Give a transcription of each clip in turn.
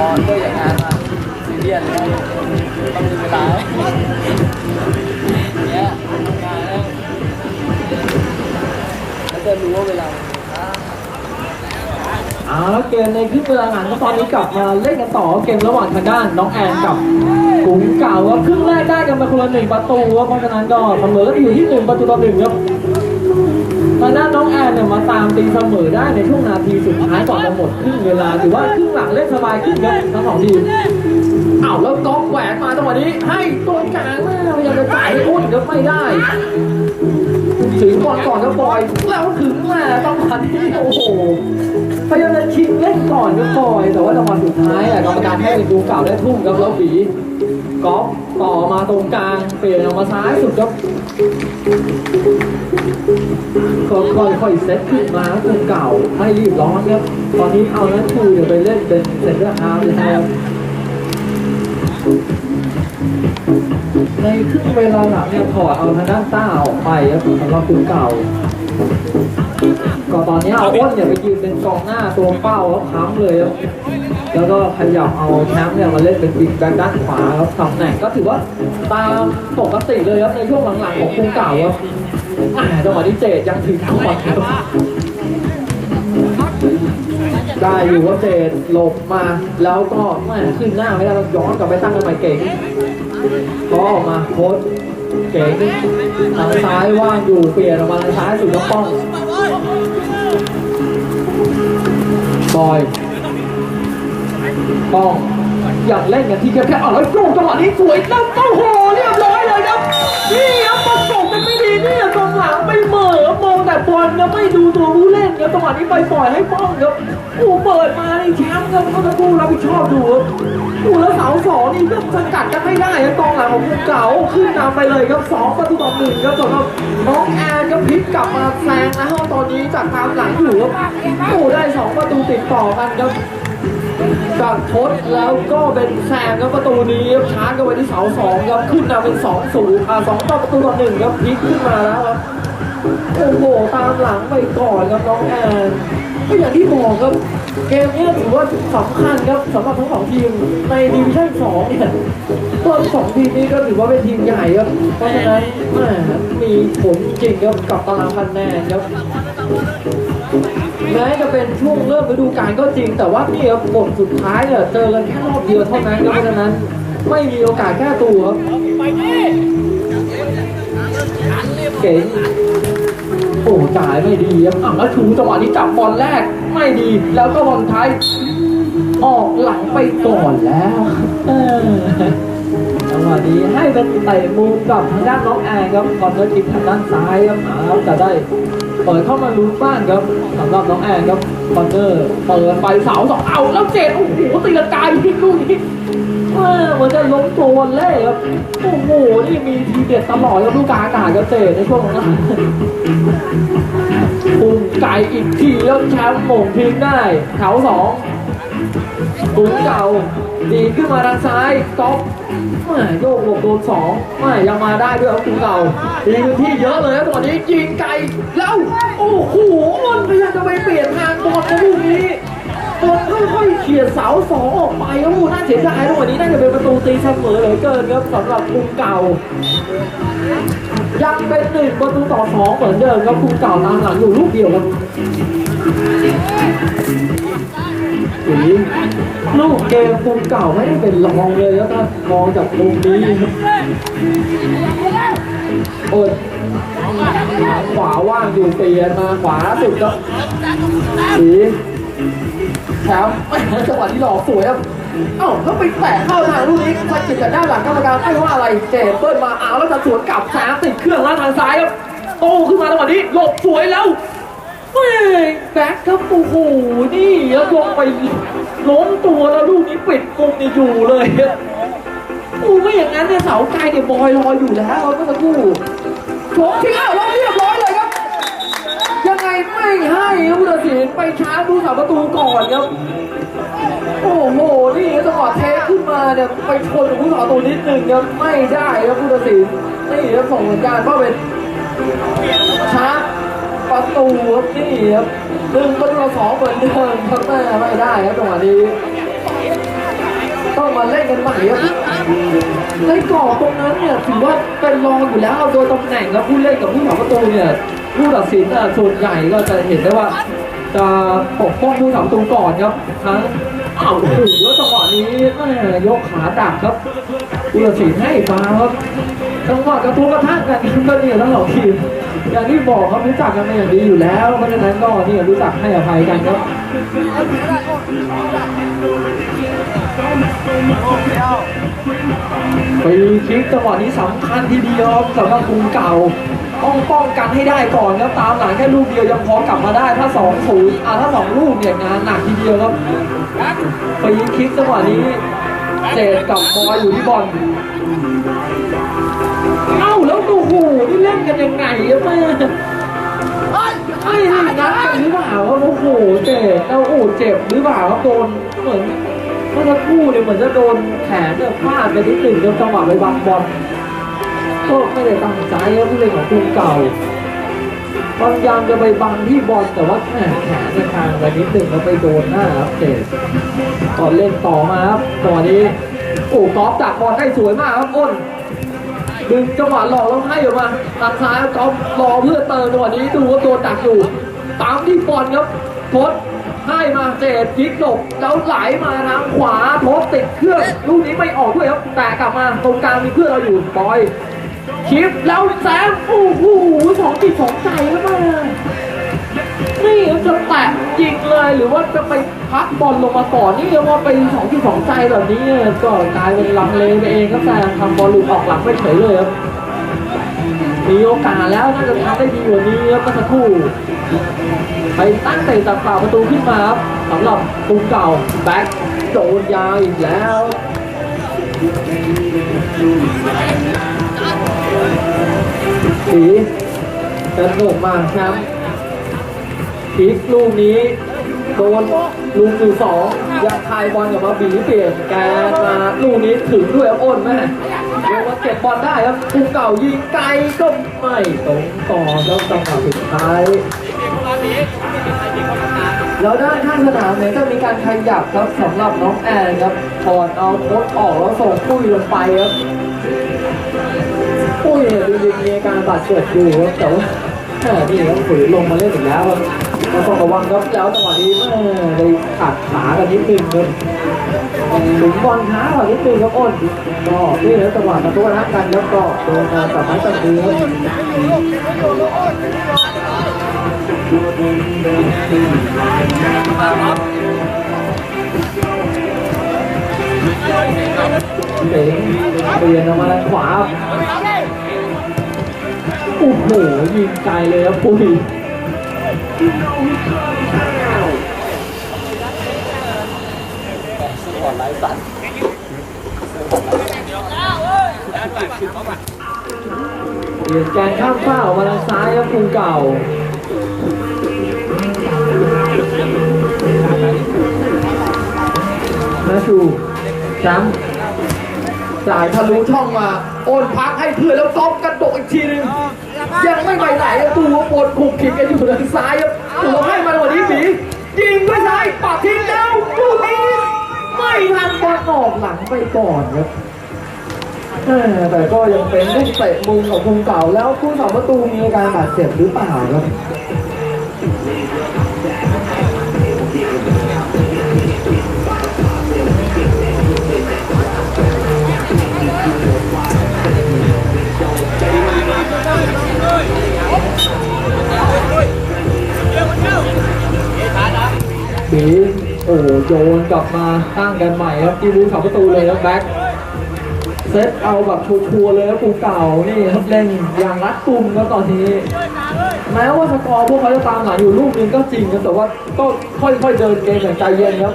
อเลิกจากงานมาซีเรียสเลยต้องมีเวลาเนี่ยทำงานแล้วแล้วจะรู้ว่าเวลาเอาแล้วเกมในครึ่งเวลาหลังก็ตอนนี้กลับมาเล่นกันต่อเกมระหว่างทางด้านน้องแอนกับกลุ่มเก่าครับครึ่งแรกได้กันไปคนละหนึ่งประตูครับเพราะฉะนั้นก็เสมอกันอยู่ที่หนึ่งประตูต่อหนึ่งครับ ทางด้านน้องแอนเนี่ยมาตามตีเสมอได้ในช่วงนาทีสุดท้ายก่อนจะหมดครึ่งเวลาถือว่าครึ่งหลังเล่นสบายขึ้นครับทั้งสองทีมอ้าวแล้วก๊อกแหวนมาจังหวะนี้ ให้ตรงกลางแม่พยายามจะจ่ายให้อุ้นครับไม่ได้ถึงบอลก่อนก็บอยแล้วถึงแม่ต้องมาที่โอ้โหพยายามจะชิงเล่นก่อนก็ปล่อย แต่ว่าจังหวะสุดท้ายอะกรรมการให้ดูเก่าได้ทุ่มครับแล้วบีก๊อฟต่อมาตรงกลางเปลี่ยนออกมาซ้ายสุดครับ ก็ค่อยๆเซตขึ้นมาตรงเก่าไม่รีบร้อนครับ ตอนนี้เอานั้นทูเดี๋ยวไปเล่นเป็นเซนเตอร์ฮาร์ฟแล้วในครึ่งเวลาหลังเนี่ยถอดเอาทางด้านต้าออกไปครับสำหรับกลุ่มเก่า ก็ตอนนี้เอาอ้นเนี่ยไปยืนเป็นกองหน้าตัวเป้าแล้วค้ำเลยครับแล้วก็ขยับเอาแชมป์เนี่ยมาเล่นเป็นบิ๊กแบ็คด้านขวาครับตำแหน่งก็ถือว่าตามปกติเลยครับในช่วงหลังๆของกรุงเก่าครับ จังหวะนี้เจดยังถึงก่อนครับได้อยู่ว่าเจดหลบมา แล้วก็แม่ขึ้นหน้าไม่ได้ต้องย้อนกลับไปตั้งกันใหม่เก่งก็ออกมาโค้ชเก่งทางซ้ายว่างอยู่เปลี่ยนออกมาทางซ้ายสุดแล้วป้องบอยป้องอยากเล่นกันที่แค่ๆอ๋อแล้วโกงจังหวะนี้สวยแล้วโอ้โหเรียบร้อยเลยครับนี่ครับประกบ กันไม่ดีนี่กองหลังไม่เหม่อมองแต่บอลนะไม่ดูตัวผู้เล่นครับจังหวะนี้ไปปล่อยให้ป้องครับโอ้เปิดมาในแชมป์ครับก็ต้องผู้รับผิดชอบดูครับโอ้แล้วเสาสองนี่ก็สกัดกันไม่ได้ครับกองหลังของภูเก่าขึ้นนำไปเลยครับสองประตูต่อหนึ่งครับสำหรับน้องแอนก็พลิกกลับมาแซงนะฮะตอนนี้จากตามหลังอยู่ครับโอ้ได้สองประตูติดต่อกันครับ จากทดแล้วก็เป็นแซงครับประตูนี้ชาร์จกันไปที่เสาสองครับขึ้นมาเป็นสองศูนย์อ่าสองต่อประตูต่อหนึ่งครับพลิกขึ้นมาแล้วครับโอ้โหตามหลังไปก่อนครับน้องแอนก็อย่างที่บอกครับ เกมนี้ถือว่าสำคัญครับสำหรับทั้งสองทีมในดิวิชั่นสองเนี่ยตัวสองทีมนี้ก็ถือว่าเป็นทีมใหญ่ครับเพราะฉะนั้นแหมมีผลจริงครับกับตารางคะแนนครับ แม้จะเป็นช่วงเริ่มฤดูกาลก็จริง แต่ว่านี่ครับบทสุดท้ายเนี่ยเจอกันแค่รอบเดียวเท่านั้นเพราะฉะนั้นไม่มีโอกาสแก้ตัวครับเก๋งโอ้จ่ายไม่ดีครับอะแล้วชูจังหวะนี้จับบอลแรกไม่ดี แล้วก็บอลท้ายออกหลังไปก่อนแล้ว จังหวะนี้ให้เป็นเตะมุมกับทางด้านน้องแอนครับก่อนจะจิบทางด้านซ้ายครับอ่าจะได้เปิดเข้ามาลุ้นบ้านครับสำหรับน้องแอนครับคอนเนอร์เปิดไปเสาสองเอาแล้วเจ็ดโอ้โหตีลังกายยิงลูกนี้เออเหมันจะล้มตัววอลเล่ครับโอ้โหนี่มีทีเด็ดตลอดครับลูกกางอากาศครับเจในช่วงนั้นปุ่มไก่อีกทีแล้วแชมป์หม่งทิ้งได้แถวสอง ปุ๋งเก่าดีขึ้นมาทางซ้ายก๊อฟแม่โยกหลบโดนสองแม่ยังมาได้ด้วยครับปุ๋งเก่ามีพื้นที่เยอะเลยครับตอนนี้ยิงไกลแล้วโอ้โหมันพยายามจะไปเปลี่ยนทางบอลในลูกนี้บอลค่อยๆเฉียเสาสองออกไปโอ้โหน่าเสียดายนะวันนี้น่าจะเป็นประตูตีเสมอเหลือเกินครับสำหรับกรุงเก่ายังเป็นหนึ่งประตูต่อสองเหมือนเดิมครับกรุงเก่าตามหลังอยู่ลูกเดียวครับ สีลูกเกมกรุงเก่าไม่ได้เป็นรองเลยแล้วถ้ามองจากมุมนี้โอ้ยขวาว่างอยู่เปลี่ยนมาขวาสุดครับสีแชมจังหวะที่หลอกสวยครับเอ้าแล้วไปแตะเข้าทางลูกนี้สะกิดจากด้านหลังกรรมการไม่ว่าอะไรเจเปิ้ลมาเอาแล้วจะสวนกลับแสงติดเครื่องแล้วทางซ้ายครับโตขึ้นมาจังหวะนี้หลบสวยแล้วเฮ้ยแบ็คครับโอ้โหนี่ แล้วลงไปล้มตัวแล้วลูกนี้ปิดมุมเนี่ยอยู่เลยโอ้ไม่อย่างนั้นเนี่ยเสาไกลเนี่ยบอยลอยอยู่แล้วเมื่อสักครู่โฉมทิ้งเอาแล้วเรียบร้อยเลยครับ ยังไงไม่ให้ครับผู้ตัดสินไปช้าดูเสาประตูก่อนครับ โอ้โห นี่จังหวะเทคขึ้นมาเนี่ยไปชนกับผู้ต่อตัวนิดนึงครับไม่ได้ครับผู้ตัดสินนี่ครับส่งสัญญาณว่าเป็น ประตูครับนี่ครับหนึ่งประตูต่อสองเหมือนเดิมครับแม่ไม่ได้ครับจังหวะนี้มาเล่นกันใหม่ครับในกรอบตรงนั้นเนี่ยถือว่าเป็นรองอยู่แล้วโดยตำแหน่งแล้วผู้เล่นกับผู้สาประตูเนี่ยผู้ตัดสินน่ะส่วนใหญ่ก็จะเห็นได้ว่า จะปกป้องผู้สาประตูก่อนครับทั้งอ้าวโอ้โหแล้วจังหวะนี้แม่ยกขาดักครับผู้ตัดสินให้มาครับจังหวะกระทุกกระทั่งกันก็เนี่ยทั้งสองทีม อย่างที่บอกครับรู้จักกันมาอย่างดีอยู่แล้ว เพราะฉะนั้นก็เนี่ยรู้จักให้อภัยกันครับฟรีคิกจังหวะนี้สำคัญทีเดียวสำหรับกรุงเก่า ต้องป้องกันให้ได้ก่อนครับตามหลังแค่ลูกเดียวยังพอกลับมาได้ถ้า2อศูนย์อ่าถ้าสองลูกเนี่ยงานหนักทีเดียวครับฟรีคิกจังหวะนี้เจดกับบอยอยู่ที่บอล หนี่เล่นกันยังไงครับแม่ไอ้นี่นัดกันหรือเปล่าครับโอ้โหเจดแล้วโอ้เจ็บหรือเปล่าโดนเหมือนเมื่อสักครู่เนี่ยเหมือนจะโดนแขนเนี่ยพลาดไปนิดหนึ่งจนจังหวะไปบังบอลก็ไม่ได้ตั้งใจครับผู้เล่นของทีมเก่าพยายามจะไปบังที่บอลแต่ว่าแหมแขนเนี่ยทางไปนิดหนึ่งแล้วไปโดนหน้าครับเจดก่อนเล่นต่อมาครับจังหวะนี้โอ้กอล์ฟจากบอลได้สวยมากครับอ้น ดึงจังหวะหลอกแล้วให้ออกมาตัดซ้ายจอมรอเพื่อเติมจังหวะนี้ดูว่าโดนดักอยู่ตามที่บอลครับทดให้มาเจดจิกหลบแล้วไหลมาทางขวาทบติดเครื่องลูกนี้ไม่ออกด้วยครับแต่กลับมาตรงกลางมีเพื่อนเราอยู่บอย ชิปแล้วแซมโอ้โหสองจิตสองใจแล้วมา จะแตะยิงเลยหรือว่าจะไปพักบอลลงมาก่อนนี่ว่าไปสองจิตสองใจแบบนี้ก็กลายเป็นลังเลไปเองครับแซมทำบอลหลุดออกหลังไม่เฉยเลยครับมีโอกาสแล้วน่าจะทำได้ดีกว่านี้ครับเมื่อสักครู่ไปตั้งเตะจากเปล่าประตูขึ้นมาครับสำหรับกรุงเก่าแบ็คโดนยาวอีกแล้วสีจะหนุกมากครับ พีกลูกนี้โดนลูกที่สองยังคายบอลกับมาบีเปลี่ยนแกนมาลูกนี้ถึงด้วยอ้นแม่เดี๋ยวมาเก็บบอลได้ครับกรุงเก่ายิงไกลก็ไม่ตรงต่อแล้วจังหวะสุดท้ายแล้วด้านข้างสนามเนี่ยก็มีการขยับครับสำหรับน้องแอนครับถอดเอาโค้ดออกแล้วส่งปุ้ยลงไปครับปุ้ยเนี่ยจริงๆมีอาการบาดเจ็บอยู่ครับแต่ว่าแหมนี่ครับฝืนลงมาเล่นอีกแล้วครับ ก็ต้องระวังครับแล้วจังหวะนี้แม่ได้ขัดขากันนิดนึงครับถึงบอลท้ากว่านิดนึงครับอ้นก็นี่แล้วจังหวะกระตุ้นรักกันแล้วก็โดนมาตัดไม้ตัดมือครับเป๋งเปลี่ยนออกมาทางขวาโอ้โหยิงไกลเลยครับปุ้ย เปลี่ยนแกนข้ามฝ้าออกมาทางซ้ายครับภูเก่านาชูแชมป์จ่ายทะลุช่องมา โอนพักให้เพื่อนแล้วก๊อฟกระโดดอีกทีหนึง ยังไม่ไปไหนครับตัวดขุกขิดกันอยู่ทางซ้ายครับตัวให้มันวันนี้หมียิงด้วยซ้ายปักทิ้งแล้วลูกนี้ไม่ทันบอลออกหลังไปก่อนครับแต่ก็ยังเป็นลูกเตะมุมของคุงเก่าแล้วผู้สองประตูมีอาการบาดเจ็บหรือเปล่าครับ บีโอ้โหโยนกลับมาตั้งกันใหม่ครับที่รู้สองประตูเลยครับแบ็คเซตเอาแบบชัวร์เลยครับปูเก่านี่ครับเล่นอย่างรัดกุมครับตอนนี้แม้ว่าสกอร์พวกเขาจะตามหลังอยู่ลูกนึงก็จริงครับแต่ว่าก็ค่อยๆเดินเกมอย่างใจเย็นครับ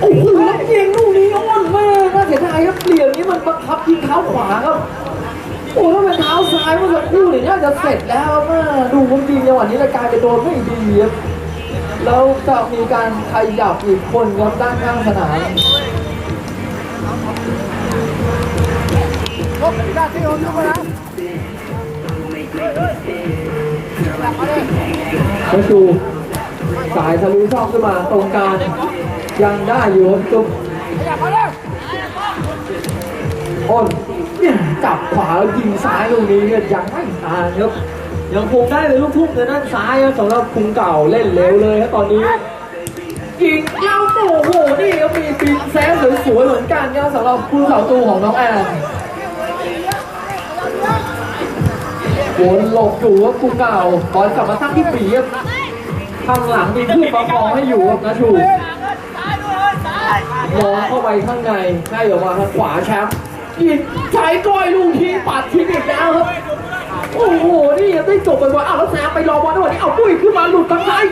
โอ้โหแล้วยิงลูกนี้อ้อนมากน่าเสียดายครับเหลี่ยม นี้มันบังคับยิงเท้าขวาครับ โอ้ถ้าเป็นเท้าซ้ายเมื่อสักครู่เนี่ยน่าจะเสร็จแล้วนะดูผมจริงจังหวะนี้รายการไปโดนไม่ดีครับแล้วจะมีการขยับอีกคนครับด้านข้างสนามมาชูสายทะลุช่องขึ้นมาตรงกลางยังได้อยู่ครับ จับขวาแล้วยิงซ้ายลูกนี้เนี่ยยังไม่ทานครับยังคงได้เลยลูกทุ่งในด้านซ้ายสำหรับคุงเก่าเล่นเร็วเลยครับตอนนี้ยิงแล้วโอ้โหนี่ก็มีปีนแซมสวยๆเหมือนกันครับสำหรับผู้เสาตูของน้องแอนวนหลบอยู่ครับคุงเก่าบอลกลับมาตั้งที่ปีครับข้างหลังมีเพื่อนประคองให้อยู่ครับนะชูมองเข้าไปข้างในให้ออกมาทางขวาแชมป์ ยิงใช้ก้อยลูกที่ปัดทิ้งอีกแล้วครับโอ้โหนี่ยังได้จบไปว่าอ้าวแล้วแซมไปรอบอลด้วยนี่เอาปุ้ยขึ้นมาหลุดทางซ้าย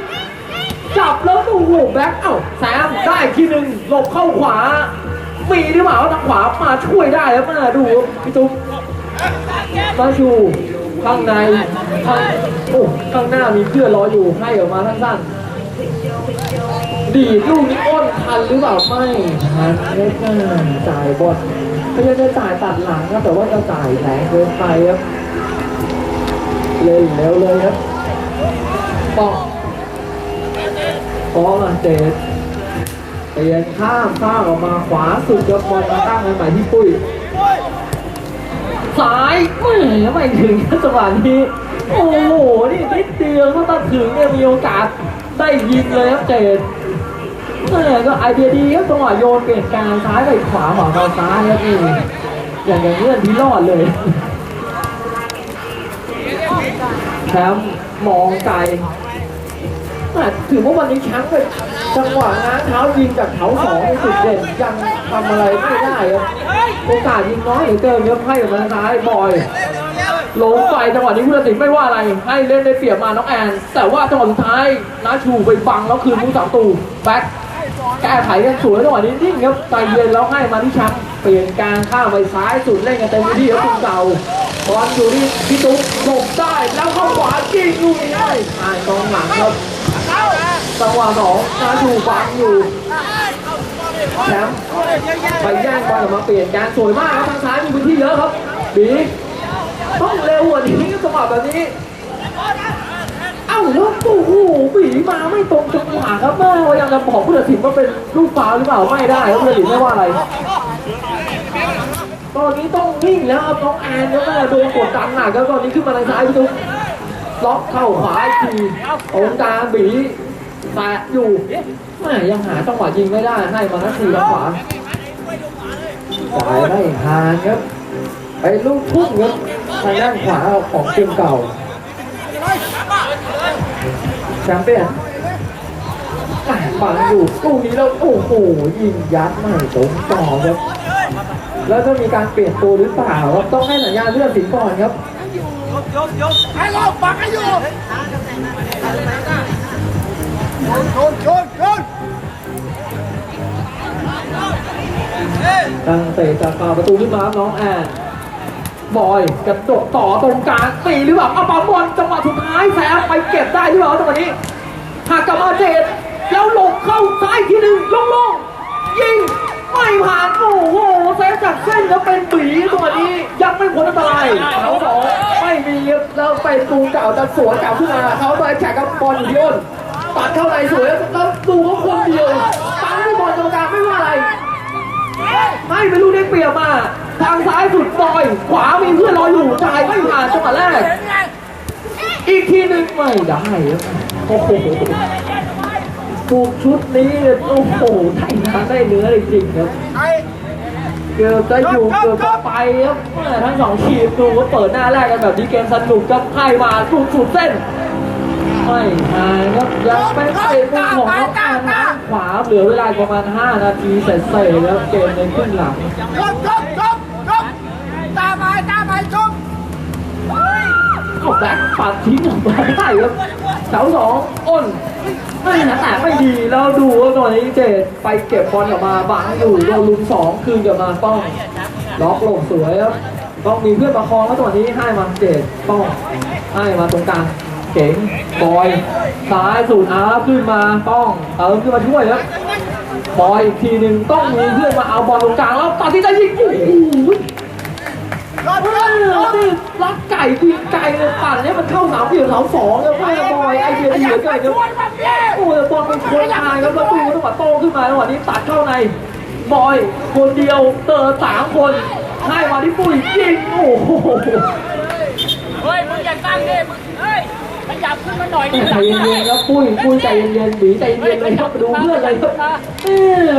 จับแล้วโอ้โหแบ็คเอ้าแซมได้ทีหนึ่งหลบเข้าขวา มีหรือเปล่าทางขวามาช่วยได้แล้วมาดูครับพี่ตุ๊กมาชูข้างในข้างโอ้ข้างหน้ามีเพื่อนรออยู่ให้ออกมาสั้นๆ ดีดลูกนี้อ้นทันหรือเปล่าไม่ทันเล็กน้าจ่ายบอลพยายามจะจ่ายตัดหลังครับแต่ว่าจะจ่ายแรงเกินไปครับเล่นเร็วเลยครับปองพอมาเจดเปลี่ยนข้ามข้ามออกมาขวาสุดยกบอลมาตั้งให้ใหม่ที่ปุ้ยซ้ายแหม่ไม่ถึงจังหวะนี้โอ้โหนี่นิดเดียวถ้าตัดถึงเนี่ยมีโอกาสได้ยิงเลยครับเจด แหม่ก็ไอเดียดีครับจังหวะโยนเปลี่ยนกลางซ้ายไปขวาขวาไปซ้ายครับนี่อย่างอย่างเงื่อนที่รอดเลยแชมป์มองไกลถือว่าวันนี้แชมป์เป็นจังหวะง้างเท้ายิงจากเท้าสองสุดเด่นยังทำอะไรไม่ได้ครับโอกาสยิงน้อยเหลือเกินครับให้กับทางซ้ายบอยลงไปจังหวะนี้ผู้ตัดสินไม่ว่าอะไร ให้เล่นได้เปรียบมาน้องแอน แต่ว่าจังหวะสุดท้ายนาชูไปบังแล้วคืนผู้สามตูแบ็ค แก้ไขกันสวยจังหวะนี้นิ่งครับใจเย็นแล้วให้มาที่ชมป์เปลี่ยนกลางข้าไปซ้ายสุดเล่นกันเต็มที่ครับคุณเก่าบอลอยู่ที่พี่ตุ๊กหลบได้แล้วเข้าขวายิงลูกนี้ได้อ่านกองหลังครับจังหวะสองนาชูฟังอยู่แชมป์ไปแย่งบอลออกมาเปลี่ยนการสวยมากครับทางซ้ายมีพื้นที่เยอะครับบีต้องเร็วกว่านี้จังหวะแบบนี้ อ้าแล้วโอ้โหบีมาไม่ตรงจังหวะครับแม่ยายามจะบอกผู้ตัดสินว่าเป็นลูกฟาวหรือเปล่าไม่ได้ครับผู้ตัดสินไม่ว่าอะไร ตอนนี้ต้องนิ่งแล้วครับน้องแอนแล้วแม่โดนกดดันหนักแล้วตอนนี้ขึ้นมาทางซ้ายพี่ตุ๊กล็อกเข้าขวาอีกทีตรงกลางบีแตะอยู่แม่ยังหาจังหวะยิงไม่ได้ให้มานัดทีทางขวาจ่ายไม่หานครับไปลูกทุ่งครับทางด้านขวาของทีมเก่า แชมเปี้ยนแหม่บังอยู่ลูกนี้แล้วโอ้โหยิงยัดไม่ตรงต่อครับ แล้วจะมีการเปลี่ยนตัวหรือเปล่าครับต้องให้สัญญาณเลือดสินก่อนครับยกยกให้เราปักให้อยู่โยนโยนโยนโยนตั้งเตะจากฝ่าประตูขึ้นมาครับน้องแอน บอยกระโดดต่อตรงกลางตีหรือเปล่าเอาปาบอลจังหวะสุดท้ายแซมไปเก็บได้หรือเปล่าจังหวะนี้หักกลับมาเจดแล้วหลบเข้าซ้ายทีหนึ่งโล่งยิงไม่ผ่านโอ้โหเซฟจากเส้นแล้วเป็นปีจังหวะนี้ยังไม่พ้นอันตรายเขาสองไม่มีครับแล้วเป็นตูเก่าจะสวนกลับขึ้นมาเขาไปแข่งกับบอลอยู่ที่อ้นตัดเข้าในสวยแล้วดูเขาคนเดียวปังให้บอลตรงกลางไม่ว่าอะไรให้เป็นลูกได้เปรียบมา ทางซ้ายสุดบอย ขวามีเพื่อนรออยู่จ่ายไม่ผ่านจังหวะแรก อีกทีหนึ่งไม่ได้ครับโอ้โหถูกชุดนี้โอ้โหไทยทางได้เนื้อจริงๆครับเกือบจะอยู่เกือบจะไปครับทั้งสองทีมดูว่าเปิดหน้าแรกกันแบบนี้เกมสนุกครับให้มาลูกสุดเส้นไม่หายครับยังเป็นเตะมุมของน้องแอนขวาเหลือเวลาประมาณ 5 นาทีเสร็จๆแล้วเกมในครึ่งหลัง ยกยกยกยกตามไปตามไปชม เอาแบ็คปัดทิ้งออกมาได้ครับเสาสองอ้นไม่นะแต่ไม่ดีแล้วดูว่าตอนนี้เจดไปเก็บบอลกลับมาบังอยู่โดนลุมสองคืนกลับมาป้องล็อกลงสวยครับต้องมีเพื่อนประคองแล้วตอนนี้ให้มาเจดป้องให้มาตรงกลางเก๋งบอยซ้ายสูดอาขึ้นมาป้องเติมขึ้นมาช่วยครับบอยอีกทีหนึ่งต้องมีเพื่อนมาเอาบอลตรงกลางแล้วตัดที่ใจยิงโอ้โห นี่รักไก่กินไก่เลยปั่นให้มันเข้าสามเหลี่ยมเสาสองแล้วแม่บอยไอเดียดีเหลือเกินครับโอ้ยบอลเป็นคนทางครับประตูจังหวะโต้ขึ้นมาจังหวะนี้ตัดเข้าในบอยคนเดียวเตอสามคนให้มาที่ปุ้ยยิงโอ้โหเฮ้ยมึงอย่าตั้งดิมึงเฮ้ยขยับขึ้นมาหน่อยดิใจเย็นๆครับปุ้ยปุ้ยใจเย็นๆหนีใจเย็นเลยครับดูเพื่อนเลยครับเออ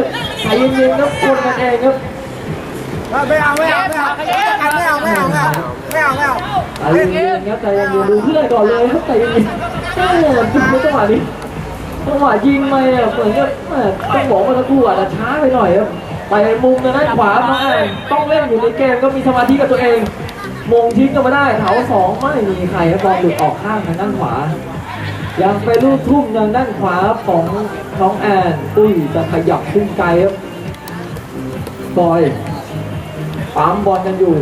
ใจเย็นๆครับคนกันเองครับ ไม่เอาไม่เอาไม่เอาไม่เอาไม่เอาไม่เอาไม่เอาไม่เอาใจเย็นๆครับใจเย็นดูเพื่อนก่อนเลยครับใจเย็นๆเออดูจังหวะนี้จังหวะยิงไปอะเหมือนกับต้องบอกว่าตะกูอาจจะช้าไปหน่อยครับไปมุมทางด้านขวามาต้องเล่นอยู่ในเกมก็มีสมาธิกับตัวเองมงทิ้งกันมาได้เถาสองไม่มีใครครับบอลหลุดออกข้างทางด้านขวา ยังไปลูกทุ่มทางด้านขวาของน้องแอนตุ้ยจะขยับขึ้นไกลครับบอย ปั๊มบอลกันอยู่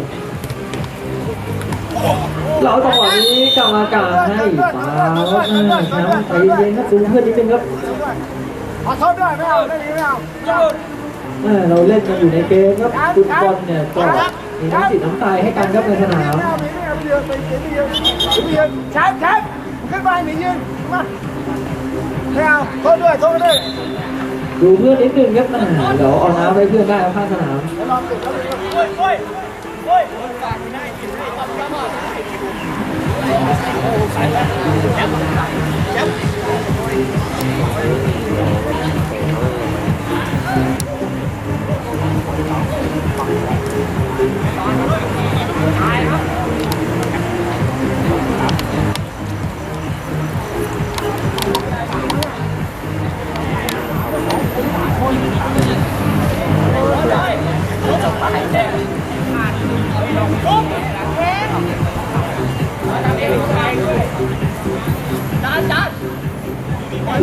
แล้วจังหวะนี้กรรมการให้ฟาวครับแม่แชมป์ใจเย็นนะดูเพื่อนนิดนึงครับขอโทษด้วยไม่เอาไม่เอาไม่เอาแม่เราเล่นกันอยู่ในเกมครับฟุตบอลเนี่ยก็มีน้ำจิตน้ำใจให้กันครับในสนามไม่เอาไม่เอาไม่ยืนไม่ยืนไม่ยืนม่ยืนแชมป์แชมป์ขึ้นไปม่ยืนมาไม่เอาโทษด้วยโทษด้วย ดูเพื่อนนิดนึงครับแม่เดี๋ยวเอาน้ำให้เพื่อนได้ครับข้างสนาม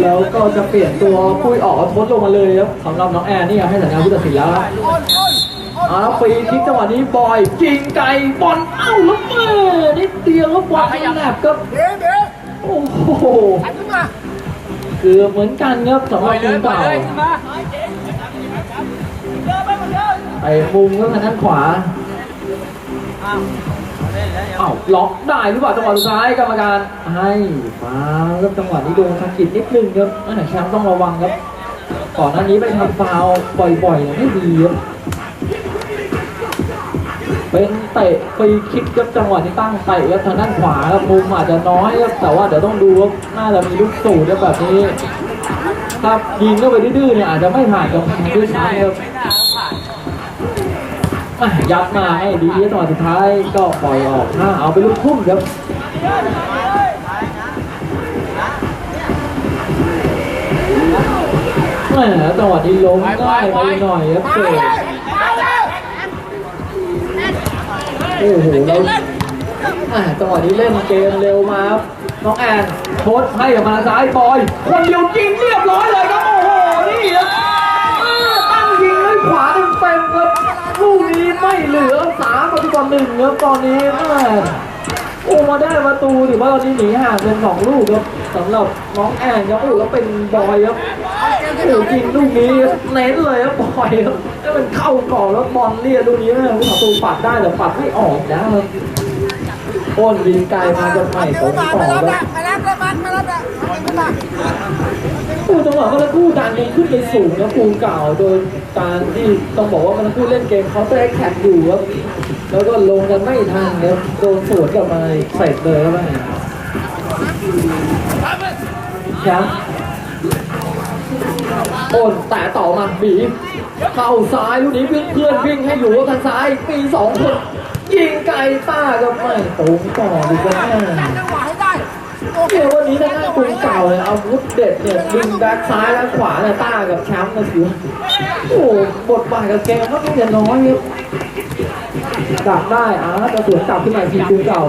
แล้วก็จะเปลี่ยนตัวปุ้ยออกเอาทดลงมาเลยครับสำหรับน้องแอนนี่ให้สัญญาณผู้ตัดสินแล้วครับอ้นอ้นอ้นเอาแล้วฟรีคิกจังหวะนี้บอยยิงไกลบอลเอ้าแล้วเมื่อนิดเดียวครับบอลขยับก็เดี๋ยวเดี๋ยวโอ้โหขึ้นมาเกือบเหมือนกันครับสำหปล่รัอบยเลทียมปล่อยเก่าเลยขึ้นมา ไอ้มุมก็ทางด้านขวาเอ้าล็อกได้หรือเปล่าจังหวะสุดท้ายกรรมการให้ฟ้าวครับจังหวะนี้โดนสะกิดนิดนึงครับนั่นแหละแชมป์ต้องระวังครับก่อนหน้านี้ไปทำฟาวล์บ่อยๆเนี่ยไม่ดีครับเป็นเตะฟรีคิกครับจังหวะที่ตั้งเตะครับทางด้านขวาครับมุมอาจจะน้อยครับแต่ว่าเดี๋ยวต้องดูว่าน่าจะมีลูกสูตรครับแบบนี้ถ้ายิงเข้าไปดื้อๆเนี่ยอาจจะไม่ผ่านกำแพงด้วยซ้ำครับ ไม่น่าผ่าน อะ ยัดมาให้ดีจังหวะสุดท้ายก็ปล่อยออกหน้าเอาไปลูกทุ่มครับแหมจังหวะนี้ล้มง่ายไปหน่อยครับเตะเลยเลยโอ้โหแล้วอะจังหวะนี้เล่นเกมเร็วมาครับน้องแอนโพสให้ออกมาซ้ายบอยคนเดียวยิงเรียบร้อยเลยครับ ไม่เหลือสามประตูต่อหนึ่งครับตอนนี้แม่โอ้มาได้ประตูถือว่าตอนนี้หนีห่างเป็นสองลูกครับสำหรับน้องแอนครับโอ้แล้วเป็นบอยครับโอ้ยิงลูกนี้เน้นเลยครับบอยครับแล้วมันเข้าก่อนแล้วบอลเลียลูกนี้นะประตูปัดได้แต่ปัดไม่ออกนะครับโอนวินไกลมาจนใหม่ตรงต่อไม่รับแล้วไม่รับละมันไม่รับละขึ้นมาคู่จังหวะก็แล้วคู่ดันกันขึ้นไปสูงนะปูเก่าโดย การที่ต้องบอกว่ามันคู่เล่นเกมเขาเตะแข่งอยู่ครับแล้วก็ลงกันไม่ทันครับโดนสวนกลับมาเสร็จเลยครับแม่แชมป์โอนแต่ต่อมาบีเข้าซ้ายลูกนี้เพื่อนเพื่อนวิ่งให้อยู่ทางซ้ายมีสองคน ยิงไกลต้าก็ไม่ตรงต่อดีกว่า เคเนี่ยวันนี้ทางด้านปืนเก่าเนี่ยอาวุธเด็ดเนี่ยดึงแบ็คซ้ายและขวาเนี่ยต้ากับแชมป์นะสิโอ้โหบทบาทกับเกมก็ไม่จะน้อยครับดักได้อะจะสวนกลับขึ้นมาอีกทีปืนเก่า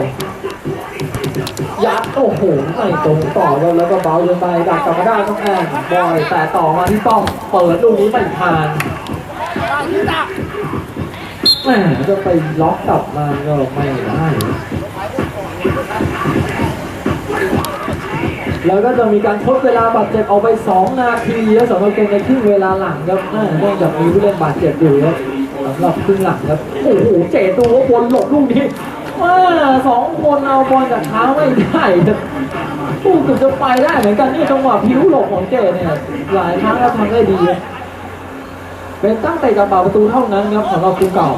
ยัดโอ้โหไม่ตรงต่อแล้วแล้วก็เบาจนไปดักกลับมาได้ต้องแอนบอยแต่ต่อมาที่ป้อมเปิดลูกนี้ไม่ผ่านแหมจะไปล็อกกลับมาก็ไม่ได้ แล้วก็จะมีการทดเวลาบาดเจ็บเอาไป 2 นาทีแล้วสำหรับเกมในครึ่งเวลาหลังครับเนื่องจากมีผู้เล่นบาดเจ็บอยู่ครับำหรับครึ่งหลังครับโอ้โหเจดูว่าบอลหลบลูกนี้ว่าสองคนเอาบอลจากเท้าไม่ได้ครับลูกเกือบจะไปได้เหมือนกันนี่จังหวะพิ้วหลบของเจเนี่ยหลายครั้งแล้วทำได้ดี เป็นตั้งแต่กระเป๋าประตูเท่านั้นครับสำหรับคูเก่า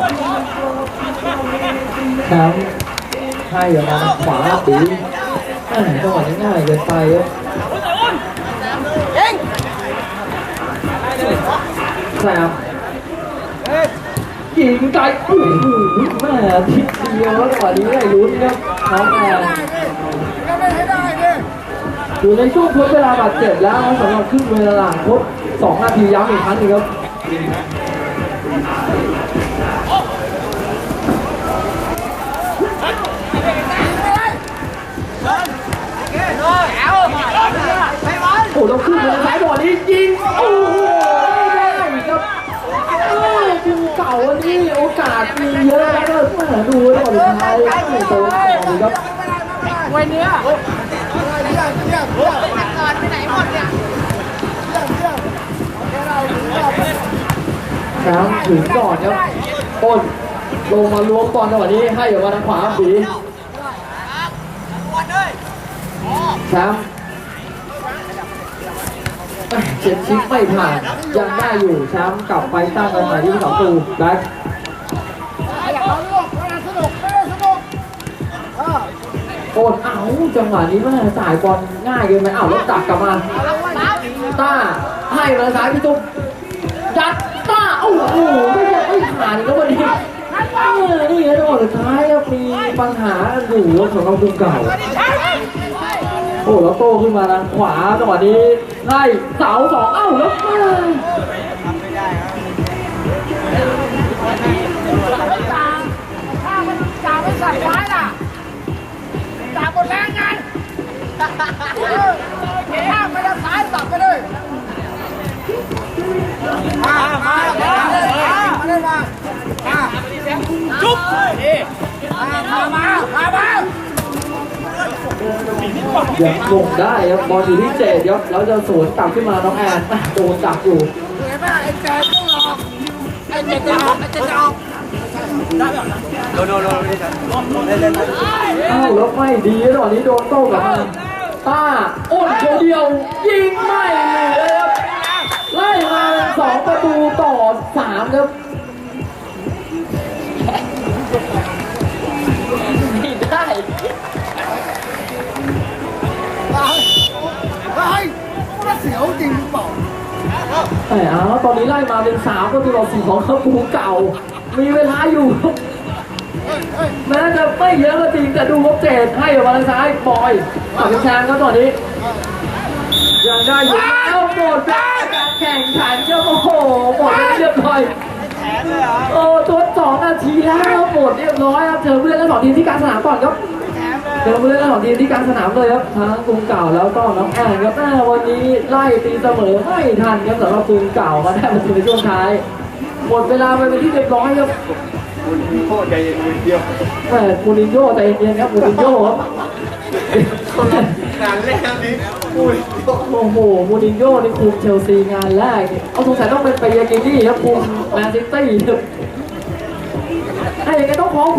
แชมป์ให้ออกมาทางขวาตี แหม่จังหวะนี้ง่ายเกินไปครับแซมยิงไกลโอ้โหแม่ทิศเดียวแล้วจังหวะนี้ได้ลุ้นครับน้องแอนก็ไม่ให้ได้ดิอยู่ในช่วงทดเวลาบาดเจ็บแล้วครับสำหรับครึ่งเวลาหลังทด2นาทีย้ำอีกครั้งหนึงครับ หต้องขึ้นไปซ้ายบอลนี้ยิงโอ้โหไม่ได้ครับเอ้ยทีมเก่าวันนี้โอกาสมีเยอะแล้วก็ดูแล้วสุดท้ายไม่โดนของครับมวเนื้อเยี่ยมเยี่ยมเยี่ยมก่อนไปไหนหมดเนี่ยเยี่ยมเยี่ยมแค่เราถึงเราแชมป์ถึงก่อนครับต้นลงมาล้วงบอลจังหวะนี้ให้ออกมาทางขวาสีแชมป์ เอ้ยเจ็บชิปไม่ผ่านยังได้อยู่แชมป์กลับไปตั้งกันใหม่ที่สาตูแบ็คเอาลูกไม่ได้สนุกไม่ได้สนุกอ่าโอนเอาจังหวะนี้แม่สายบอลง่ายเกินไปเอ้าแล้วตักกลับมาต้าให้มาซ้ายพี่ตุ๊กยัดต้าโอ้โหไม่ยังไม่ผ่านกแล้ววันนี้นี่นะจังหวะสุดท้ายมีปัญหาอยู่สำหรับทีมเก่าโอ้แล้วโตขึ้นมาทางขวาจังหวะนี้ ไล่เสาสองเอ้าแล้วแม่ถ้ามันจ่าไม่สั่นไม้ล่ะจ่าหมดแรงไงเออถ้าไม่ได้ซ้ายสับไปเลย มา มา มา มาได้มามา จุ๊บนี่มา มา มามา ยังลงได้ครับบอลอยู่ที่เจดครับแล้วจะสวนกลับขึ้นมาน้องแอนโดนจับอยู่เห็นไหมไอ้แจ๊ต้องหลอไอ้เจ๊จะออกไอ้เจ๊จะออกเอ้าแล้วไม่ดีตอนนี้โดนโต้กลับมาต้าอ้นเดียวเดียวยิงไม่เหลือครับไล่มาสองประตูต่อสามครับ วจริงหรือเปล่าแต่เอาตอนนี้ไล่มาเป็นสามประตูต่อสี่ของข้าปูเก่า มีเวลาอยู่แม้จะไม่เยอะก็จริงแต่ดูว่าเจดให้ออกมาทางซ้ายบอยตัดเป็นแชงครับตอนนี้ ยังได้อยู่แล้วหมดการแข่งขันครับโอ้โหหมดไปเรียบร้อยโอ้ตัวสองนาทีแล้วหมดเรียบร้อยครับเธอผู้เล่นทั้งสองทีมที่กลางสนามก่อนครับ เธอผู้เล่นทั้งสองทีมที่กลางสนามเลยครับทั้งกรุงเก่าแล้วก็น้องแอนครับแม่วันนี้ไล่ตีเสมอไม่ทันครับสำหรับกรุงเก่ามาได้ประตูในช่วงท้ายหมดเวลาไปเป็นที่เรียบร้อยครับโคตรใจเย็นเดียวแม่มูรินโญ่ใจเย็นๆครับมูรินโญ่ครับงานเล่นนี้อุ้ยโอ้โหมูรินโญ่นี่คุมเชลซีงานแรกนี่เอาสงสัยต้องเป็นไปยากินี่ครับคุมแมนซิตี้ครับไอ้ยังไงต้องขอ